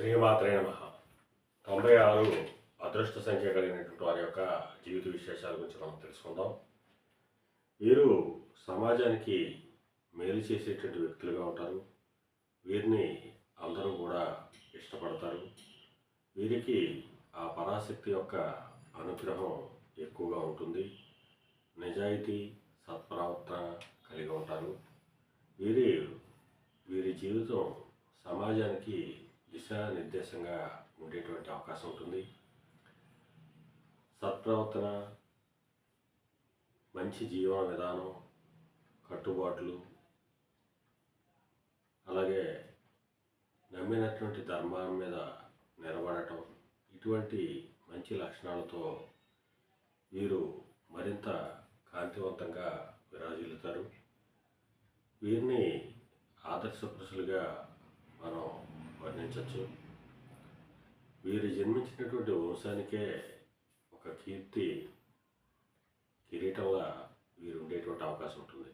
శ్రీమాత్రే నమ. తొంభై ఆరు అదృష్ట సంఖ్య కలిగినటువంటి వారి యొక్క జీవిత విశేషాల గురించి మనం తెలుసుకుందాం. వీరు సమాజానికి మేలు చేసేటువంటి వ్యక్తులుగా ఉంటారు. వీరిని అందరూ కూడా ఇష్టపడతారు. వీరికి ఆ పరాశక్తి యొక్క అనుగ్రహం ఎక్కువగా ఉంటుంది. నిజాయితీ సత్ప్రవర్తన కలిగి ఉంటారు. వీరి వీరి జీవితం సమాజానికి దిశానిర్దేశంగా ఉండేటువంటి అవకాశం ఉంటుంది. సత్ప్రవర్తన మంచి జీవన విధానం కట్టుబాట్లు అలాగే నమ్మినటువంటి ధర్మం మీద నిలబడటం ఇటువంటి మంచి లక్షణాలతో వీరు మరింత కాంతివంతంగా విరాజిల్లుతారు. వీరిని ఆదర్శ పురుషులుగా మనం వర్ణించవచ్చు. వీరు జన్మించినటువంటి వంశానికే ఒక కీర్తి కిరీటంగా వీరు ఉండేటువంటి అవకాశం ఉంటుంది.